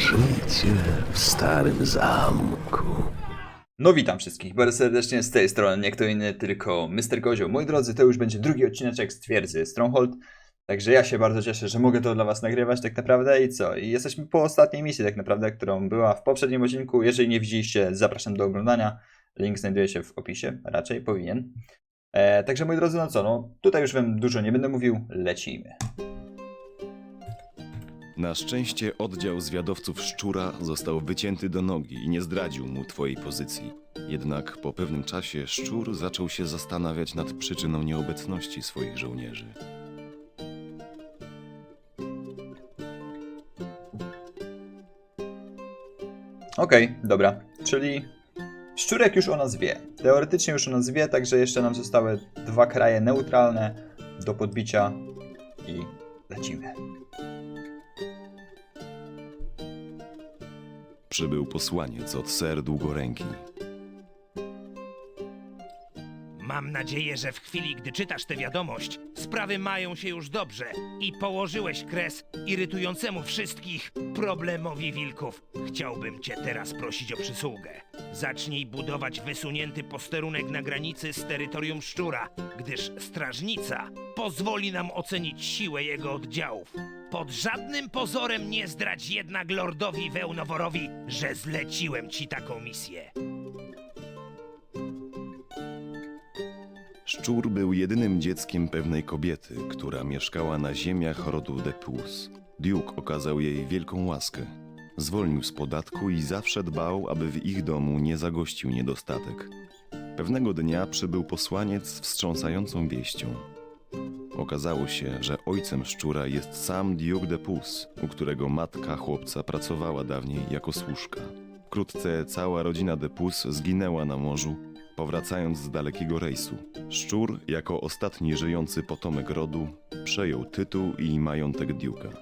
Życie w starym zamku. No witam wszystkich bardzo serdecznie z tej strony, nie kto inny, tylko Mr. Kozioł. Moi drodzy, to już będzie drugi odcineczek z twierdzy Stronghold, także ja się bardzo cieszę, że mogę to dla was nagrywać tak naprawdę i co? I jesteśmy po ostatniej misji tak naprawdę, którą była w poprzednim odcinku. Jeżeli nie widzieliście, zapraszam do oglądania. Link znajduje się w opisie, raczej powinien. E, także moi drodzy, no co, no tutaj już wam dużo nie będę mówił, lecimy. Na szczęście oddział zwiadowców Szczura został wycięty do nogi i nie zdradził mu twojej pozycji. Jednak po pewnym czasie Szczur zaczął się zastanawiać nad przyczyną nieobecności swoich żołnierzy. Okej, dobra. Czyli Szczurek już o nas wie. Teoretycznie już o nas wie, także jeszcze nam zostały dwa kraje neutralne do podbicia i lecimy. Przybył posłaniec od ser Długoręki. Mam nadzieję, że w chwili, gdy czytasz tę wiadomość, sprawy mają się już dobrze i położyłeś kres irytującemu wszystkich problemowi wilków. Chciałbym cię teraz prosić o przysługę. Zacznij budować wysunięty posterunek na granicy z terytorium szczura, gdyż strażnica pozwoli nam ocenić siłę jego oddziałów. Pod żadnym pozorem nie zdradź jednak lordowi Wełnoworowi, że zleciłem ci taką misję. Szczur był jedynym dzieckiem pewnej kobiety, która mieszkała na ziemiach rodu Depus. Duke okazał jej wielką łaskę. Zwolnił z podatku i zawsze dbał, aby w ich domu nie zagościł niedostatek. Pewnego dnia przybył posłaniec z wstrząsającą wieścią. Okazało się, że ojcem szczura jest sam Duke Depus, u którego matka chłopca pracowała dawniej jako służka. Wkrótce cała rodzina Depus zginęła na morzu, powracając z dalekiego rejsu. Szczur, jako ostatni żyjący potomek rodu, przejął tytuł i majątek Duke'a.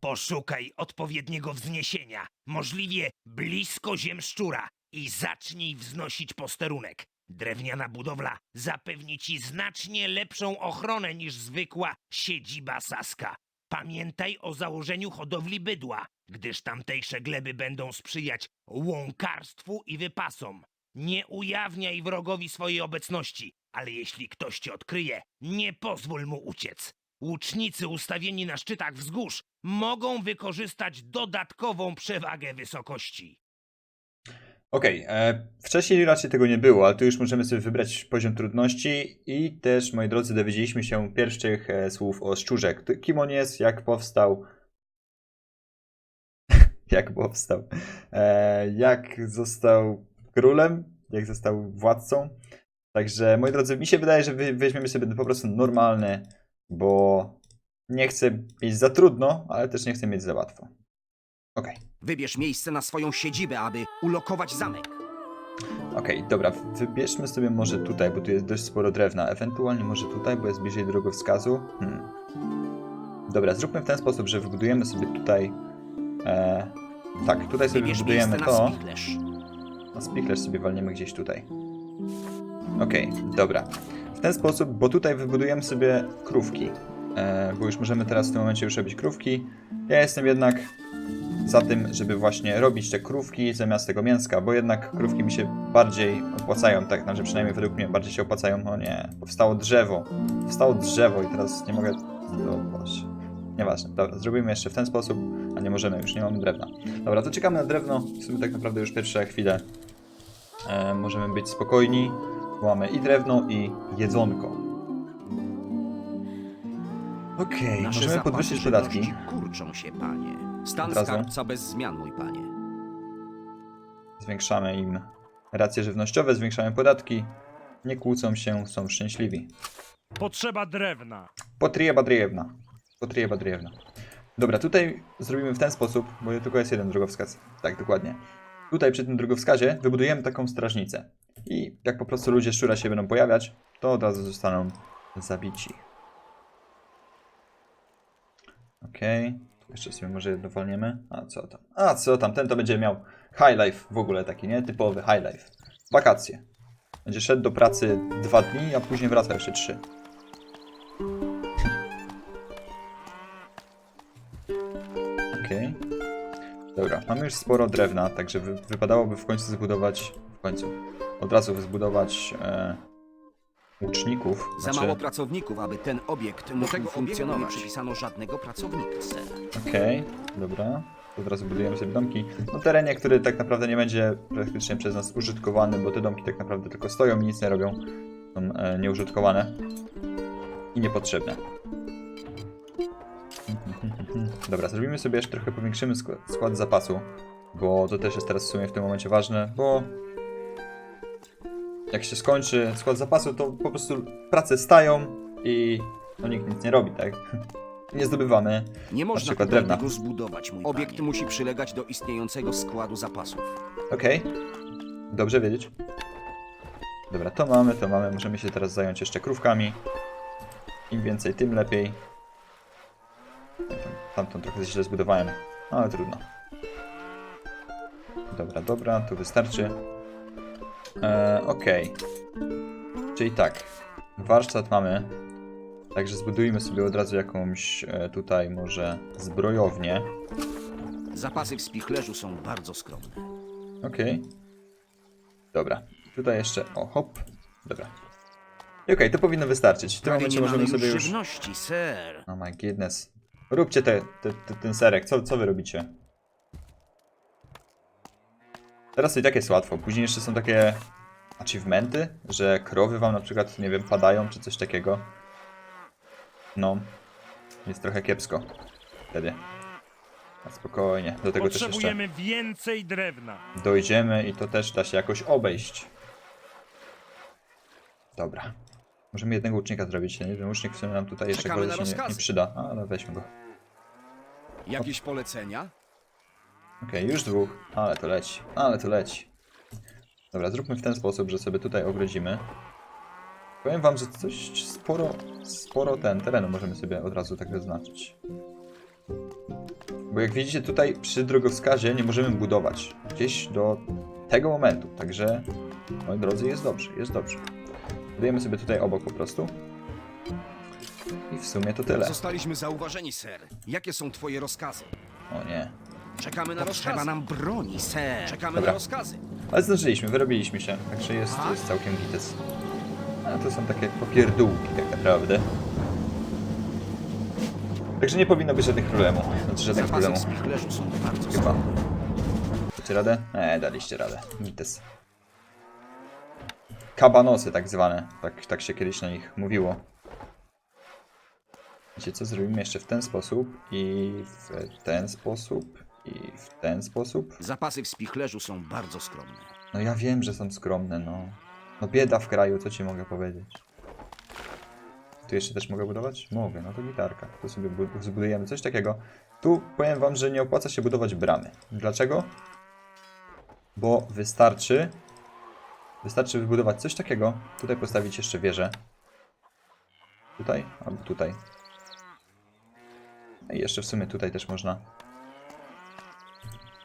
Poszukaj odpowiedniego wzniesienia, możliwie blisko ziem szczura i zacznij wznosić posterunek. Drewniana budowla zapewni ci znacznie lepszą ochronę niż zwykła siedziba saska. Pamiętaj o założeniu hodowli bydła, gdyż tamtejsze gleby będą sprzyjać łąkarstwu i wypasom. Nie ujawniaj wrogowi swojej obecności, ale jeśli ktoś cię odkryje, nie pozwól mu uciec. Łucznicy ustawieni na szczytach wzgórz mogą wykorzystać dodatkową przewagę wysokości. Okej, e, wcześniej raczej tego nie było, ale tu już możemy sobie wybrać poziom trudności i też, moi drodzy, dowiedzieliśmy się pierwszych e, słów o szczurze. Kim on jest, jak powstał, jak powstał, e, jak został królem, jak został władcą. Także, moi drodzy, mi się wydaje, że weźmiemy sobie po prostu normalny, bo nie chcę mieć za trudno, ale też nie chcę mieć za łatwo. Okej. Wybierz miejsce na swoją siedzibę, aby ulokować zamek. Okej, dobra, wybierzmy sobie może tutaj, bo tu jest dość sporo drewna. Ewentualnie może tutaj, bo jest bliżej drogowskazu. Hmm. Dobra, zróbmy w ten sposób, że wybudujemy sobie tutaj. E, tak, tutaj sobie Wybierz na to. spichlerz. A spichlerz sobie walniemy gdzieś tutaj. Okej, dobra. W ten sposób, bo tutaj wybudujemy sobie krówki. E, bo już możemy teraz w tym momencie już robić krówki. Ja jestem jednak za tym, żeby właśnie robić te krówki zamiast tego mięska, bo jednak krówki mi się bardziej opłacają, tak, znaczy przynajmniej według mnie bardziej się opłacają. O nie, powstało drzewo. Powstało drzewo i teraz nie mogę... O Boże. Nieważne, dobra, zrobimy jeszcze w ten sposób, a nie możemy, już nie mamy drewna. Dobra, to czekamy na drewno, w sumie tak naprawdę już pierwsze chwile e, możemy być spokojni, bo mamy i drewno i jedzonko. Okej, Nasze możemy podwyższyć podatki. kurczą się, panie. Stan Od skarbca bez zmian, mój panie. Zwiększamy im racje żywnościowe, zwiększamy podatki. Nie kłócą się, są szczęśliwi. Potrzeba drewna. Potrieba drewna. Potrieba drewna. Dobra, tutaj zrobimy w ten sposób, bo tylko jest jeden drogowskaz. Tak, dokładnie. Tutaj przy tym drogowskazie wybudujemy taką strażnicę. I jak po prostu ludzie szczura się będą pojawiać, to od razu zostaną zabici. Okej. Tu Jeszcze sobie może jedno walniemy. A co tam? A co tam? Ten to będzie miał high life w ogóle taki, nie? Typowy high life. Wakacje. Będzie szedł do pracy dwa dni, a później wraca jeszcze trzy. Mamy już sporo drewna, także wy, wypadałoby w końcu zbudować, w końcu, od razu zbudować e, łuczników. Za znaczy- mało pracowników, aby ten obiekt mógł tego funkcjonować. Nie przypisano żadnego pracownika. Okej, dobra. Od razu budujemy sobie domki. Na terenie, który tak naprawdę nie będzie praktycznie przez nas użytkowany, bo te domki tak naprawdę tylko stoją i nic nie robią. Są e, nieużytkowane i niepotrzebne. Dobra, zrobimy sobie jeszcze trochę powiększymy skład, zapasu, bo to też jest teraz w sumie w tym momencie ważne, bo jak się skończy skład zapasu, to po prostu prace stają i no nikt nic nie robi, tak? Nie zdobywamy Nie można przykład drewna. tego zbudować, mój Obiekt panie. musi przylegać do istniejącego składu zapasów. Okej. Dobrze wiedzieć. Dobra, to mamy, to mamy. Możemy się teraz zająć jeszcze krówkami. Im więcej, tym lepiej. Tamtą trochę źle zbudowałem, ale trudno. Dobra, dobra, to wystarczy. E, Okej. Czyli tak. Warsztat mamy. Także zbudujmy sobie od razu jakąś e, tutaj może zbrojownię. Zapasy w spichlerzu są bardzo skromne. Okej. Dobra. Tutaj jeszcze. O, hop. Dobra. I Okej, to powinno wystarczyć. W tym Prawie momencie nie mamy możemy już sobie już. żywności, ser. Oh my goodness. Róbcie te, te, te, ten serek. Co, co wy robicie? Teraz to i tak jest łatwo. Później jeszcze są takie achievementy, że krowy wam na przykład, nie wiem, padają czy coś takiego. No. Jest trochę kiepsko. Wtedy. A spokojnie. Do tego też jeszcze Potrzebujemy więcej drewna. dojdziemy i to też da się jakoś obejść. Dobra. Możemy jednego łucznika zrobić. Jeden łucznik w sumie nam tutaj jeszcze Czekamy na się nie, nie rozkazy. przyda, ale weźmy go. Jakieś polecenia? Okej, już dwóch, ale to leci, ale to leci. Dobra, zróbmy w ten sposób, że sobie tutaj ogrodzimy. Powiem wam, że coś sporo, sporo ten terenu możemy sobie od razu tak zaznaczyć. Bo jak widzicie tutaj przy drogowskazie nie możemy budować. Gdzieś do tego momentu, także moi drodzy jest dobrze, jest dobrze. Budujemy sobie tutaj obok po prostu. I w sumie to tyle. Zostaliśmy zauważeni, ser. Jakie są twoje rozkazy? O nie. Czekamy na Potrzeba rozkazy. nam broni, ser. Czekamy Dobra. na rozkazy. Ale zdążyliśmy, wyrobiliśmy się, także jest, jest całkiem gites. A to są takie popierdółki tak naprawdę. Także nie powinno być żadnych problemów. Znaczy żadnych Zapasy w problemów. spichlerzu są bardzo Chyba. Dacie radę? Nie, daliście radę. Gites. Kabanosy tak zwane. Tak, tak się kiedyś na nich mówiło. Wiecie co? Zrobimy jeszcze w ten sposób i w ten sposób i w ten sposób. Zapasy w spichlerzu są bardzo skromne. No ja wiem, że są skromne, no. No bieda w kraju, co ci mogę powiedzieć? Tu jeszcze też mogę budować? Mogę, no to gitarka. Tu sobie bu- zbudujemy coś takiego. Tu powiem wam, że nie opłaca się budować bramy. Dlaczego? Bo wystarczy... Wystarczy wybudować coś takiego. Tutaj postawić jeszcze wieżę. Tutaj? Albo tutaj. No I jeszcze w sumie tutaj też można.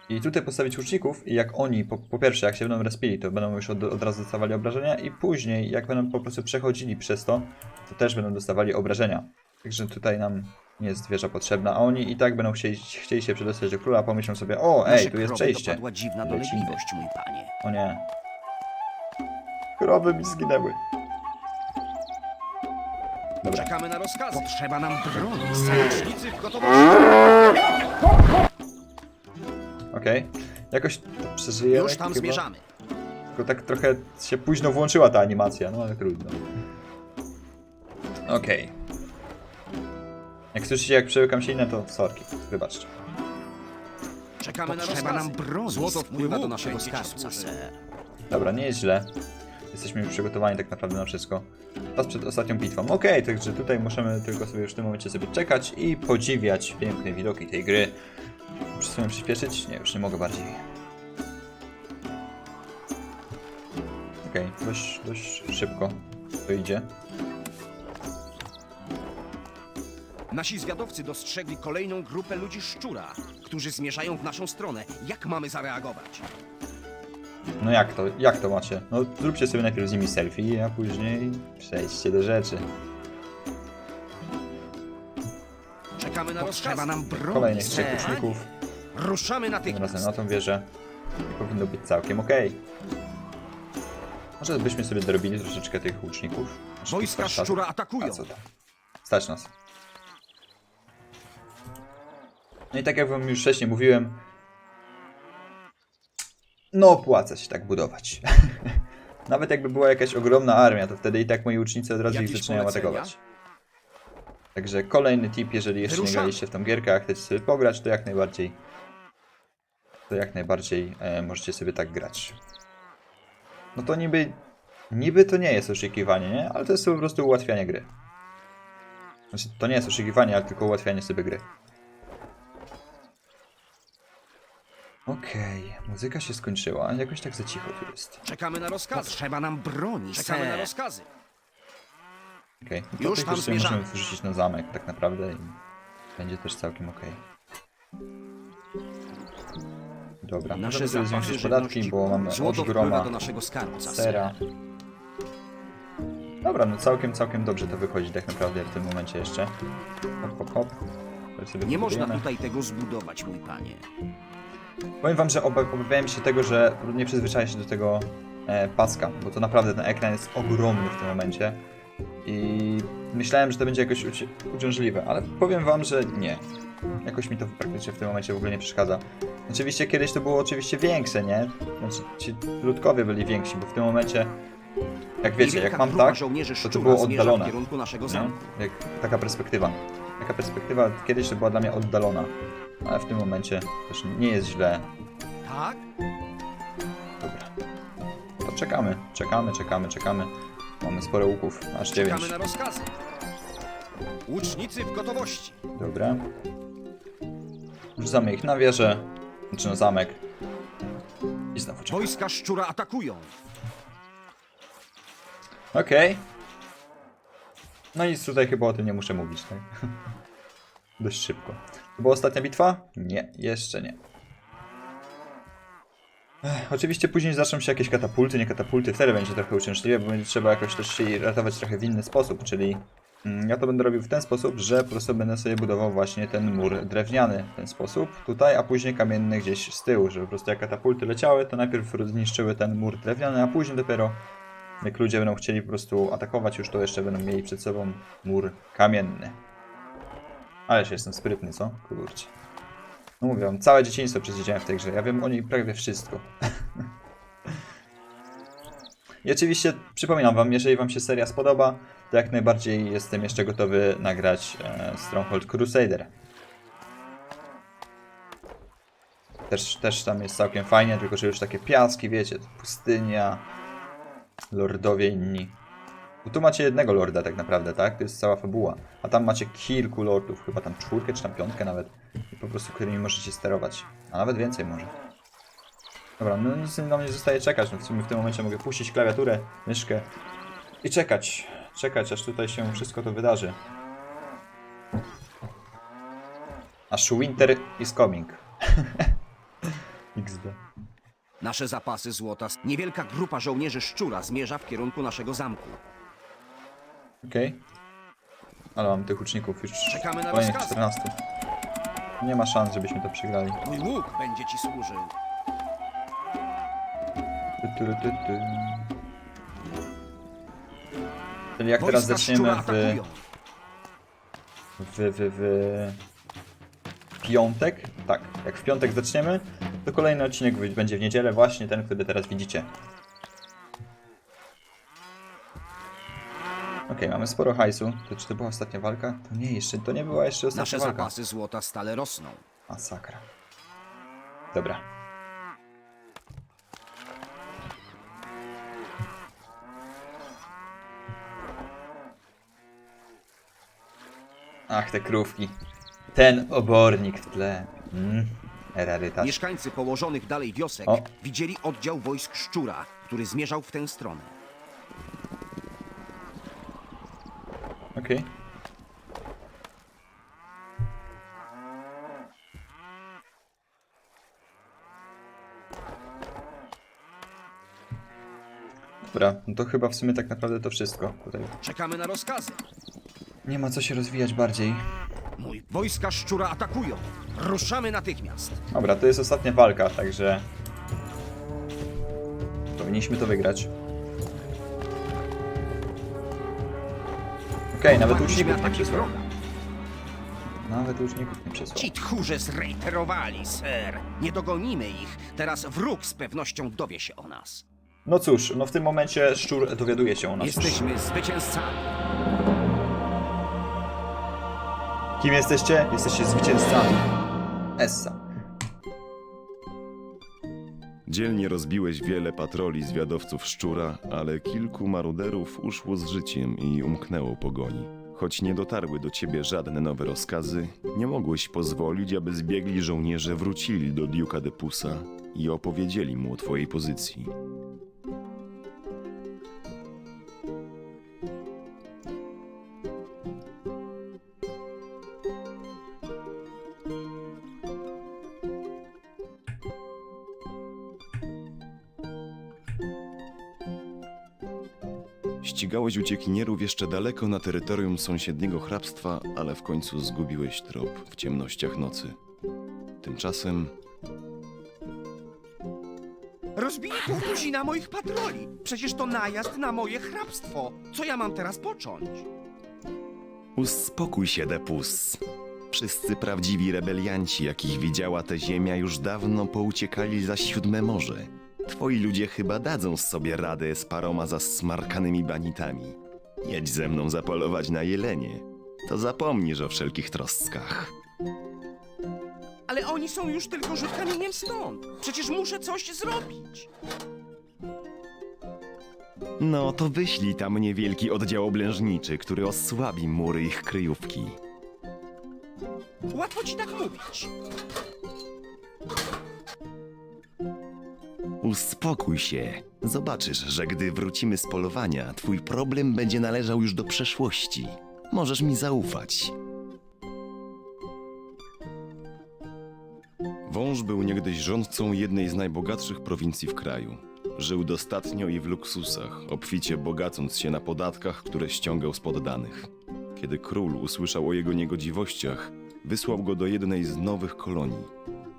I tutaj postawić łuczników i jak oni, po, po pierwsze, jak się będą respili, to będą już od, od razu dostawali obrażenia i później, jak będą po prostu przechodzili przez to, to też będą dostawali obrażenia. Także tutaj nam nie jest wieża potrzebna, a oni i tak będą chcieli, chcieli się przedostać do króla, pomyślą sobie, o ej, tu jest przejście. dziwna dolegliwość, mój panie. O nie. Krowy mi zginęły. Dobra, Czekamy na rozkazy. Potrzeba nam broni, ser. Łucznicy w gotowości. okej. Jakoś to przeżyjemy Już tam chyba. zmierzamy. Tylko tak trochę się późno włączyła ta animacja, no ale trudno. Okej. Jak słyszycie, jak przełykam się inne, to sorki, wybaczcie. Czekamy na Potrzeba rozkazy. nam broni. Złoto wpływa do naszego skarbca. Dobra, nie jest źle. Jesteśmy już przygotowani tak naprawdę na wszystko. Czas przed ostatnią bitwą. Okej, także tutaj możemy tylko sobie już w tym momencie sobie czekać i podziwiać piękne widoki tej gry. Muszę sobie przyspieszyć? Nie, już nie mogę bardziej. Okej, dość, dość szybko to idzie. Nasi zwiadowcy dostrzegli kolejną grupę ludzi szczura, którzy zmierzają w naszą stronę. Jak mamy zareagować? No jak to, jak to macie? No zróbcie sobie najpierw z nimi selfie, a później przejdźcie do rzeczy. Czekamy na Potrzeba rozkazy. nam broni, Kolejnych trzech ser. łuczników. Ruszamy Tym natychmiast. razem na tą wieżę. I powinno być całkiem ok. Może byśmy sobie dorobili troszeczkę tych łuczników. Tych Wojska warsztatów. szczura A atakują. co tam? Stać nas. No i tak jak wam już wcześniej mówiłem, no opłaca się tak budować. Nawet jakby była jakaś ogromna armia, to wtedy i tak moi łucznicy od razu ich Jakieś zaczynają polecenia? atakować. Także kolejny tip, jeżeli jeszcze nie Wyruszamy. graliście w tą gierkę, a chcecie sobie pograć, to jak najbardziej to jak najbardziej e, możecie sobie tak grać. No to niby niby to nie jest oszukiwanie, nie? Ale to jest po prostu ułatwianie gry. Znaczy, to nie jest oszukiwanie, ale tylko ułatwianie sobie gry. Okej, muzyka się skończyła, jakoś tak za cicho tu jest. Czekamy na rozkazy. Potrzeba nam broni, Czekamy na ser. rozkazy. Okej, to Już tam sobie zmierzamy. możemy wrzucić na zamek tak naprawdę i będzie też całkiem okej. Dobra, Nasze możemy sobie zapasy zwiększyć podatki, żywności. bo mamy Złoto wpływa groma, do naszego skarbca. sera. Dobra, no całkiem, całkiem dobrze to wychodzi tak naprawdę w tym momencie jeszcze. Hop, hop, hop. Sobie Nie można tutaj tego zbudować, mój panie. Powiem wam, że oba- obawiałem się tego, że nie przyzwyczaję się do tego e, paska, bo to naprawdę ten ekran jest ogromny w tym momencie. I myślałem, że to będzie jakoś uci- uciążliwe, ale powiem wam, że nie. Jakoś mi to praktycznie w tym momencie w ogóle nie przeszkadza. Oczywiście kiedyś to było oczywiście większe, nie? Znaczy ci ludkowie byli więksi, bo w tym momencie, jak wiecie, jak mam tak, to to było oddalone. Jak taka perspektywa. Taka perspektywa kiedyś to była dla mnie oddalona, ale w tym momencie też nie jest źle, Tak? Dobra. To czekamy, czekamy, czekamy, czekamy. Mamy sporo łuków, aż 9. Czekamy na rozkazy. Łucznicy w gotowości. Dobra. Rzucamy ich na wieżę, znaczy na zamek. I znowu czekamy. Wojska szczura atakują. Okej. No nic tutaj chyba o tym nie muszę mówić, tak? Dość szybko. To była ostatnia bitwa? Nie, jeszcze nie. Ech, oczywiście później zaczną się jakieś katapulty, nie katapulty, wtedy będzie trochę uciążliwe, bo będzie trzeba jakoś też się ratować trochę w inny sposób, czyli mm, ja to będę robił w ten sposób, że po prostu będę sobie budował właśnie ten mur drewniany w ten sposób tutaj, a później kamienny gdzieś z tyłu, żeby po prostu jak katapulty leciały, to najpierw zniszczyły ten mur drewniany, a później dopiero jak ludzie będą chcieli po prostu atakować już, to jeszcze będą mieli przed sobą mur kamienny. Ależ jestem sprytny, co? Kurczę. No mówię całe dzieciństwo przesiedziałem w tej grze. Ja wiem o niej prawie wszystko. I oczywiście przypominam wam, jeżeli wam się seria spodoba, to jak najbardziej jestem jeszcze gotowy nagrać e, Stronghold Crusader. Też, też tam jest całkiem fajnie, tylko że już takie piaski, wiecie, pustynia, lordowie inni. Bo tu macie jednego lorda tak naprawdę, tak? To jest cała fabuła. A tam macie kilku lordów, chyba tam czwórkę czy tam piątkę nawet. I po prostu którymi możecie sterować. A nawet więcej może. Dobra, no nic nam nie zostaje czekać. No w sumie w tym momencie mogę puścić klawiaturę, myszkę i czekać. Czekać, aż tutaj się wszystko to wydarzy. Aż winter is coming. XD. Nasze zapasy złota. Niewielka grupa żołnierzy szczura zmierza w kierunku naszego zamku. Okej. Ale mam tych uczniów już Czekamy na kolejnych rozkazy. 14. Nie ma szans, żebyśmy to przegrali. Mój łuk będzie ci służył. Ty, ty, ty, ty. Czyli jak teraz Wojska zaczniemy szczura w, atakują. w, w, w piątek, tak, jak w piątek zaczniemy, to kolejny odcinek wy- będzie w niedzielę, właśnie ten, który teraz widzicie. Okej, mamy sporo hajsu. To czy to była ostatnia walka? To nie, jeszcze, to nie była jeszcze ostatnia Nasze walka. zapasy złota stale rosną. Masakra. Dobra. Ach, te krówki. Ten obornik w tle. Mm, rarytas. Mieszkańcy położonych dalej wiosek O. widzieli oddział wojsk szczura, który zmierzał w tę stronę. Okej. Dobra, no to chyba w sumie tak naprawdę to wszystko tutaj. Czekamy na rozkazy. Nie ma co się rozwijać bardziej. Mój wojska szczura atakują. Ruszamy natychmiast. Dobra, to jest ostatnia walka, także... Powinniśmy to wygrać. Okej, nawet łuczników nie przysłał. Nawet łuczników nie przysłał. Ci tchórze zrejterowali, ser. Nie dogonimy ich. Teraz wróg z pewnością dowie się o nas. No cóż, no w tym momencie szczur dowiaduje się o nas. Jesteśmy zwycięzcami. Kim jesteście? Jesteście zwycięzcami. Essa. Dzielnie rozbiłeś wiele patroli zwiadowców szczura, ale kilku maruderów uszło z życiem i umknęło pogoni. Choć nie dotarły do ciebie żadne nowe rozkazy, nie mogłeś pozwolić, aby zbiegli żołnierze wrócili do Duke'a de Pusa i opowiedzieli mu o twojej pozycji. Ścigałeś uciekinierów jeszcze daleko na terytorium sąsiedniego hrabstwa, ale w końcu zgubiłeś trop w ciemnościach nocy. Tymczasem Rozbili pół tuzina moich patroli. Przecież to najazd na moje hrabstwo. Co ja mam teraz począć? Uspokój się, Depus. Wszyscy prawdziwi rebelianci, jakich widziała ta ziemia, już dawno pouciekali za siódme morze. Twoi ludzie chyba dadzą sobie radę z paroma zasmarkanymi banitami. Jedź ze mną zapolować na jelenie. To zapomnisz o wszelkich trostkach. Ale oni są już tylko rzut kamieniem stąd. Przecież muszę coś zrobić. No to wyślij tam niewielki oddział oblężniczy, który osłabi mury ich kryjówki. Łatwo ci tak mówić. Uspokój się. Zobaczysz, że gdy wrócimy z polowania, twój problem będzie należał już do przeszłości. Możesz mi zaufać. Wąż był niegdyś rządcą jednej z najbogatszych prowincji w kraju. Żył dostatnio i w luksusach, obficie bogacąc się na podatkach, które ściągał z poddanych. Kiedy król usłyszał o jego niegodziwościach, wysłał go do jednej z nowych kolonii.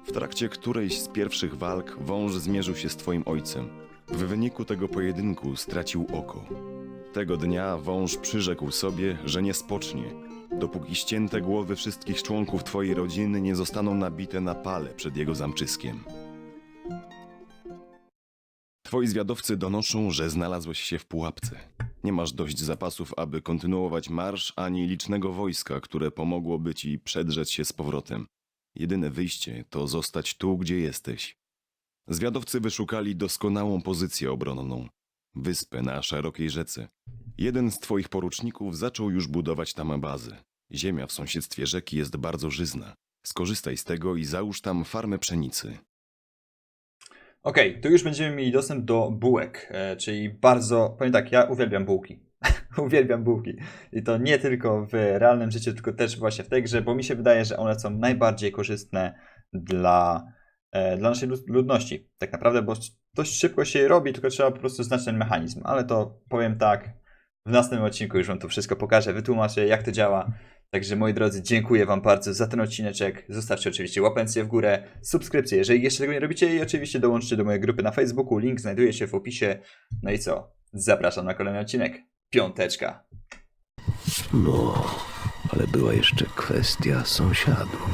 W trakcie którejś z pierwszych walk wąż zmierzył się z twoim ojcem. W wyniku tego pojedynku stracił oko. Tego dnia wąż przyrzekł sobie, że nie spocznie, dopóki ścięte głowy wszystkich członków twojej rodziny nie zostaną nabite na pale przed jego zamczyskiem. Twoi zwiadowcy donoszą, że znalazłeś się w pułapce. Nie masz dość zapasów, aby kontynuować marsz, ani licznego wojska, które pomogłoby ci przedrzeć się z powrotem. Jedyne wyjście to zostać tu, gdzie jesteś. Zwiadowcy wyszukali doskonałą pozycję obronną wyspę na szerokiej rzece. Jeden z twoich poruczników zaczął już budować tam bazę. Ziemia w sąsiedztwie rzeki jest bardzo żyzna. Skorzystaj z tego i załóż tam farmę pszenicy. Okej, tu już będziemy mieli dostęp do bułek, e, czyli bardzo, powiem tak, ja uwielbiam bułki. uwielbiam bułki. I to nie tylko w realnym życiu, tylko też właśnie w tej grze, bo mi się wydaje, że one są najbardziej korzystne dla, e, dla naszej lud- ludności. Tak naprawdę, bo dość szybko się je robi, tylko trzeba po prostu znać ten mechanizm. Ale to powiem tak, w następnym odcinku już Wam to wszystko pokażę, wytłumaczę jak to działa. Także moi drodzy, dziękuję Wam bardzo za ten odcineczek. Zostawcie oczywiście łapencję w górę, subskrypcję, jeżeli jeszcze tego nie robicie i oczywiście dołączcie do mojej grupy na Facebooku. Link znajduje się w opisie. No i co? Zapraszam na kolejny odcinek. Piąteczka. No, ale była jeszcze kwestia sąsiadów.